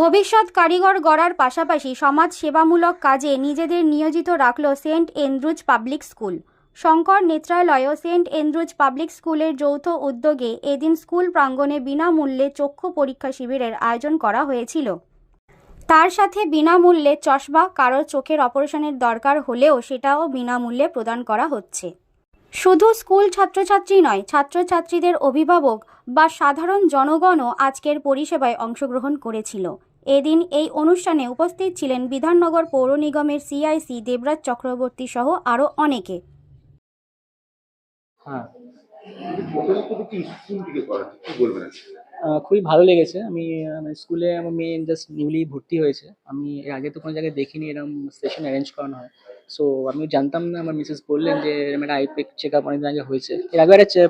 ভবিষ্যৎ কারিগর গড়ার পাশাপাশি সমাজ সেবামূলক কাজে নিজেদের নিয়োজিত রাখল saint Andrews public school. Shankar Netralaya saint Andrews public স্কুলের যৌথ উদ্যোগে এদিন স্কুল প্রাঙ্গণে বিনামূল্যে চক্ষু পরীক্ষা শিবিরের আয়োজন করা হয়েছিল। তার সাথে বিনামূল্যে চশমা কারও চোখের অপারেশনের দরকার হলেও সেটাও বিনামূল্যে প্রদান করা হচ্ছে। শুধু স্কুল ছাত্রছাত্রী নয় ছাত্রছাত্রীদের অভিভাবক বা সাধারণ জনগণও আজকের পরিষেবায় অংশগ্রহণ করেছিল। এদিন এই অনুষ্ঠানে উপস্থিত ছিলেন বিধাননগর পৌর নিগমের সিআইসি দেবরাজ চক্রবর্তী সহ আরও অনেকে। হ্যাঁ। প্রথম থেকে কি স্কুল থেকে করা কি বলবেন আজকে? আহ, খুবই ভালো লেগেছে। আমি মানে স্কুলে আমার মেয়ে জাস্ট নিউলি ভর্তি হয়েছে। আমি এর আগে তো কোনো জায়গায় দেখিনি এরকম সেশন অ্যারেঞ্জ করানো হয়। সো আমি জানতাম না, আমার মিসেস বললেন যে একটা আইপেক চেক আপ অনেকদিন আগে হয়েছে। এর আগে একটা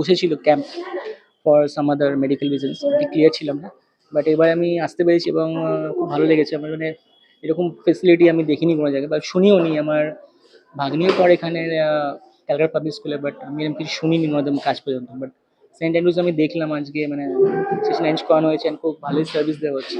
বসেছিল camp for some other medical reasons clear ছিলাম না। বাট এবার আমি আসতে পেরেছি এবং খুব ভালো লেগেছে। আমার মানে এরকম ফেসিলিটি আমি দেখিনি কোনো জায়গায় বা শুনিও নি। আমার ভাগ্নিও পড়ে এখানে ক্যালকাটা পাবলিক স্কুলে বাট আমি এরকম কিছু শুনিনি ওনাদের কাজ পর্যন্ত। বাট সেন্ট অ্যান্ড্রুজ আমি দেখলাম আজকে মানে সেশন অ্যারেঞ্জ করানো হয়েছে খুব ভালোই সার্ভিস দেওয়া হচ্ছে।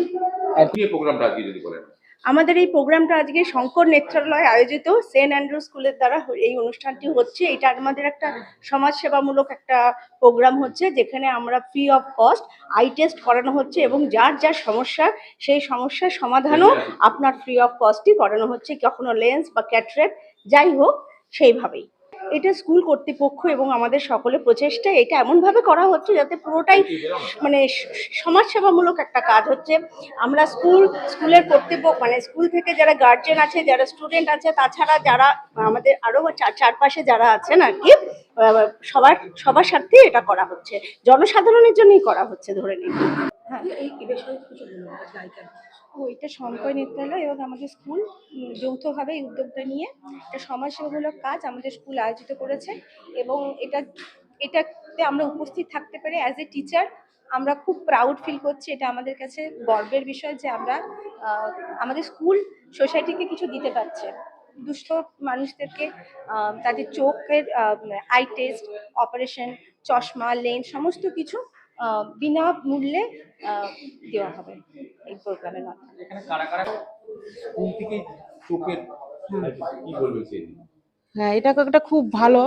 প্রোগ্রামটা যদি বলেন? আমাদের এই প্রোগ্রামটা আজকে শঙ্কর নেত্রালয় আয়োজিত সেন্ট অ্যান্ড্রু স্কুলের দ্বারা এই অনুষ্ঠানটি হচ্ছে। এটা আমাদের একটা সমাজসেবামূলক একটা প্রোগ্রাম হচ্ছে যেখানে আমরা free of cost eye test করানো হচ্ছে এবং যার যার সমস্যা সেই সমস্যার সমাধানও আপনার ফ্রি অফ কস্টই করানো হচ্ছে। কখনো লেন্স বা ক্যাটরেট যাই হোক সেইভাবেই। এটা স্কুল কর্তৃপক্ষ এবং আমাদের সকলে প্রচেষ্টা এটা এমনভাবে করা হচ্ছে যাতে পুরোটাই মানে সমাজসেবামূলক একটা কাজ হচ্ছে। আমরা স্কুল, স্কুলের কর্তৃপক্ষ মানে স্কুল থেকে যারা গার্জেন আছে, যারা স্টুডেন্ট আছে, তাছাড়া যারা আমাদের আরও চার- চারপাশে যারা আছেন আর কি সবার সবার সাথে এটা করা হচ্ছে। জনসাধারণের জন্যই করা হচ্ছে ধরে নিন। হ্যাঁ এই এই বিষয়ে কিছু বলুন ও এটা শঙ্কর নেত্রালয় এবং আমাদের স্কুল যৌথভাবে এই উদ্যোগটা নিয়ে একটা সমাজসেবামূলক কাজ আমাদের স্কুল আয়োজিত করেছে এবং এটা এটাতে আমরা উপস্থিত থাকতে পারি অ্যাজ এ টিচার আমরা খুব প্রাউড ফিল করছি। এটা আমাদের কাছে গর্বের বিষয় যে আমরা আহ, আমাদের স্কুল সোসাইটিকে কিছু দিতে পারছে। দুস্থ মানুষদেরকে তাদের চোখের আই টেস্ট অপারেশন চশমা লেন্স সমস্ত কিছু আহ, বিনামূল্যে আহ, দেওয়া হবে এই প্রোগ্রামের মাধ্যমে? হ্যাঁ এটা একটা খুব ভালো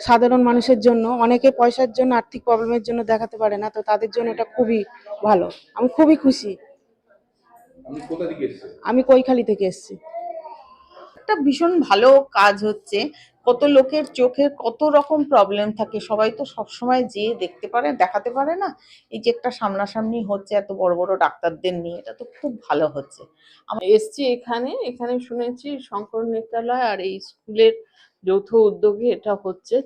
সাধারণ মানুষের জন্য। অনেকে পয়সার জন্য আর্থিক প্রবলেমের জন্য দেখাতে পারে না তো তাদের জন্য এটা খুবই ভালো। আমি খুবই খুশি। আমি কৈখালি থেকে এসেছি। একটা ভীষণ ভালো কাজ হচ্ছে। কত লোকের চোখের কত রকম প্রবলেম থাকে। সবাই তো সবসময় যেয়ে দেখতে পারে, দেখাতে পারে না। এই যে একটা সামনাসামনি হচ্ছে এত বড় বড় ডাক্তারদের নিয়ে, এটা তো খুব ভালো হচ্ছে। এসছি এখানে এখানে শুনেছি শঙ্কর নেত্রালয় আর এই স্কুলের যৌথ উদ্যোগে এটা হচ্ছে।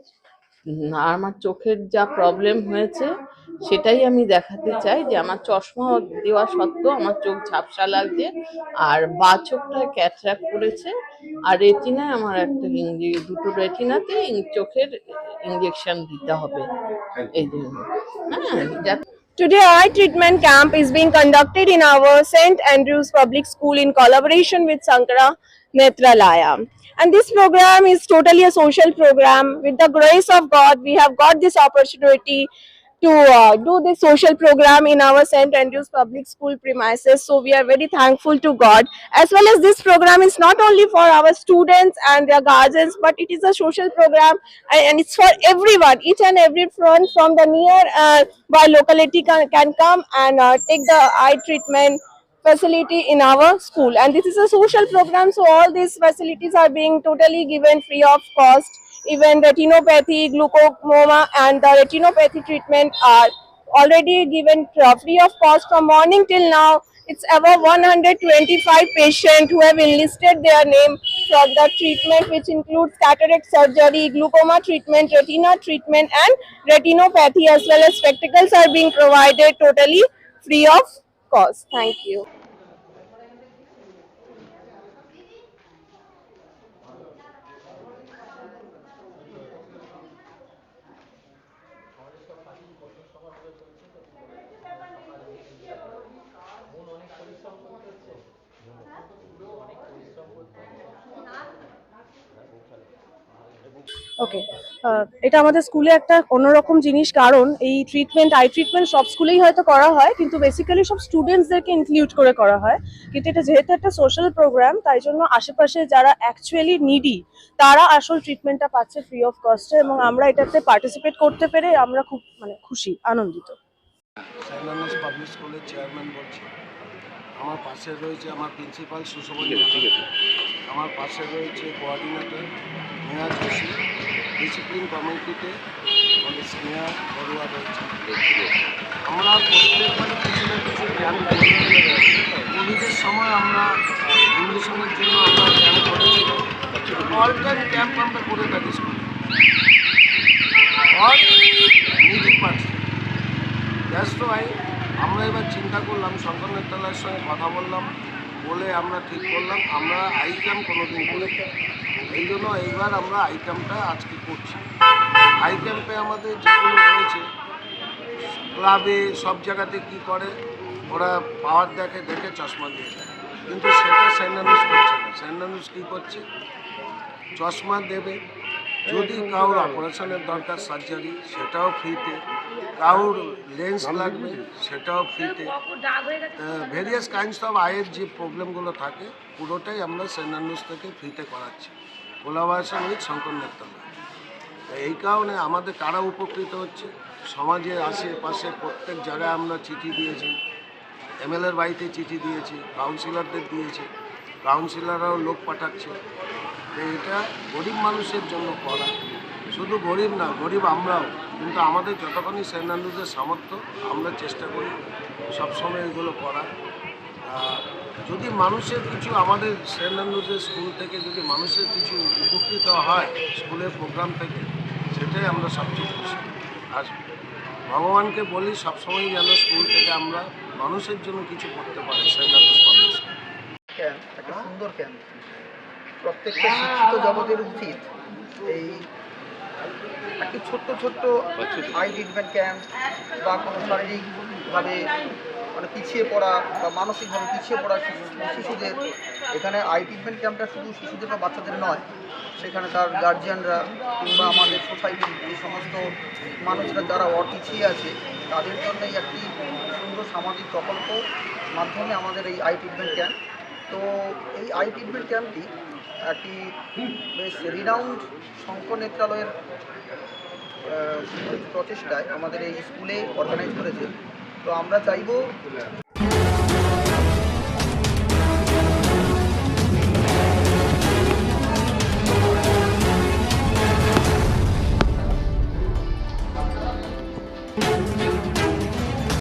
আর আমার চোখের যা প্রবলেম হয়েছে সেটাই আমি দেখাতে চাই যে আমার চশমা দেওয়া সত্ত্বেও আমার চোখ ঝাপসা লাগছে আর বা চোখটা ক্যাটরাক করেছে আর রেটিনায় আমার একটা দুটো রেটিনাতে চোখের ইঞ্জেকশন দিতে হবে এই জন্য হ্যাঁ Today, eye treatment camp is being conducted in our St. Andrew's Public School in collaboration with Sankara Netralaya. And this program is totally a social program. With the grace of God, we have got this opportunity to uh, do this social program in our St. Andrew's Public School premises. So we are very thankful to God. As well as this program is not only for our students and their guardians, but it is a social program and, it's for everyone. Each and every front from the near uh, by locality can, can come and uh, take the eye treatment facility in our school. And this is a social program so all these facilities are being totally given free of cost. Even retinopathy glaucoma and the retinopathy treatment are already given uh, free of cost. From morning till now it's above 125 patients who have enlisted their name for the treatment which includes cataract surgery glaucoma treatment retina treatment and retinopathy as well as spectacles are being provided totally free of cost. Thank you ওকে এটা আমাদের স্কুলে একটা অন্যরকম জিনিস, কারণ এই treatment I treatment সব স্কুলেই হয়তো করা হয়, কিন্তু বেসিক্যালি সব স্টুডেন্টসদেরকে ইনক্লুড করে করা হয়। কিন্তু এটা যেহেতু একটা সোশ্যাল প্রোগ্রাম তাই জন্য আশেপাশে যারা অ্যাকচুয়ালি নিডি তারা আসল ট্রিটমেন্টটা পাচ্ছে ফ্রি অফ কস্টে এবং আমরা এটাতে পার্টিসিপেট করতে পেরে আমরা খুব মানে খুশি, আনন্দিত। চেয়ারম্যান বলছি। আমার পাশে রয়েছে আমার প্রিন্সিপাল সুশোভন। আমার পাশে রয়েছে কোঅর্ডিনেটর মেয়া যোশী ডিসিপ্লিন কমিটিতে আমাদের স্নেহা বড়ুয়া রয়েছে। আমরা প্রত্যেকবারই কিছু না কিছু করি কোভিডের সময় আমরা ইংলিশনের জন্য আমরা ক্যাম্প করেছিলাম। অল টাইম ক্যাম্প আমরা করে থাকি স্কুলে all needy person that's why আমরা এবার চিন্তা করলাম, শঙ্কর নেত্রালয়ের সঙ্গে কথা বললাম, বলে আমরা ঠিক করলাম, আমরা আই ক্যাম্প কোনোদিন করি। এই জন্য এইবার আমরা আই ক্যাম্পটা আজকে করছি। আই ক্যাম্পে আমাদের যেগুলো রয়েছে ক্লাবে সব জায়গাতে কি করে, ওরা পাওয়ার দেখে দেখে চশমা দিয়ে দেয়। কিন্তু সেটা স্যান্ডানুস করছে না। স্যান্ডানুস কী করছে? চশমা দেবে যদি কারোর অপারেশনের দরকার সার্জারি সেটাও ফ্রিতে কারোর লেন্স লাগবে সেটাও ফ্রিতে ভেরিয়াস কাইন্ডস অফ আয়ের যে প্রবলেমগুলো থাকে পুরোটাই আমরা সেন্ট থেকে ফ্রিতে করাচ্ছি। কোলাবাসন উইথ শঙ্কর এই কারণে আমাদের কারা উপকৃত হচ্ছে? সমাজের আশেপাশে প্রত্যেক জায়গায় আমরা চিঠি দিয়েছি। এমএলএর বাড়িতে চিঠি দিয়েছি কাউন্সিলরদের দিয়েছি। কাউন্সিলররাও লোক পাঠাচ্ছে। এটা গরিব মানুষের জন্য করা। শুধু গরিব না, গরিব আমরাও। কিন্তু আমাদের যতক্ষণই সেনানুদের সামর্থ্য, আমরা চেষ্টা করি সবসময় এগুলো করা। যদি মানুষের কিছু আমাদের সেনানুদের স্কুল থেকে যদি মানুষের কিছু উপকৃত হয় স্কুলের প্রোগ্রাম থেকে, সেটাই আমরা সবচেয়ে খুশি। আর ভগবানকে বলি সবসময় যেন স্কুল থেকে আমরা মানুষের জন্য কিছু করতে পারি পাবলিক স্কুল একটা সুন্দর ক্যাম্প প্রত্যেকটা শিক্ষিত জগতের উচিত এই একটি ছোট্ট ছোট্ট আই ট্রিটমেন্ট ক্যাম্প বা কোনো শারীরিকভাবে মানে পিছিয়ে পড়া বা মানসিকভাবে পিছিয়ে পড়া শিশুদের এখানে আই ট্রিটমেন্ট ক্যাম্পটা শুধু শিশুদের বা বাচ্চাদের নয় সেখানে তার গার্জিয়ানরা কিংবা আমাদের সোসাইটির যে সমস্ত মানুষরা যারা অপিছিয়ে আছে তাদের জন্যই একটি সুন্দর সামাজিক প্রকল্প মাধ্যমে আমাদের এই আই ট্রিটমেন্ট ক্যাম্প তো এই আই ট্রিটমেন্ট ক্যাম্পটি একটি বেশ রিনাউন্ড শঙ্কর নেত্রালয়ের প্রচেষ্টায় আমাদের এই স্কুলে অর্গানাইজ করেছে। তো আমরা চাইব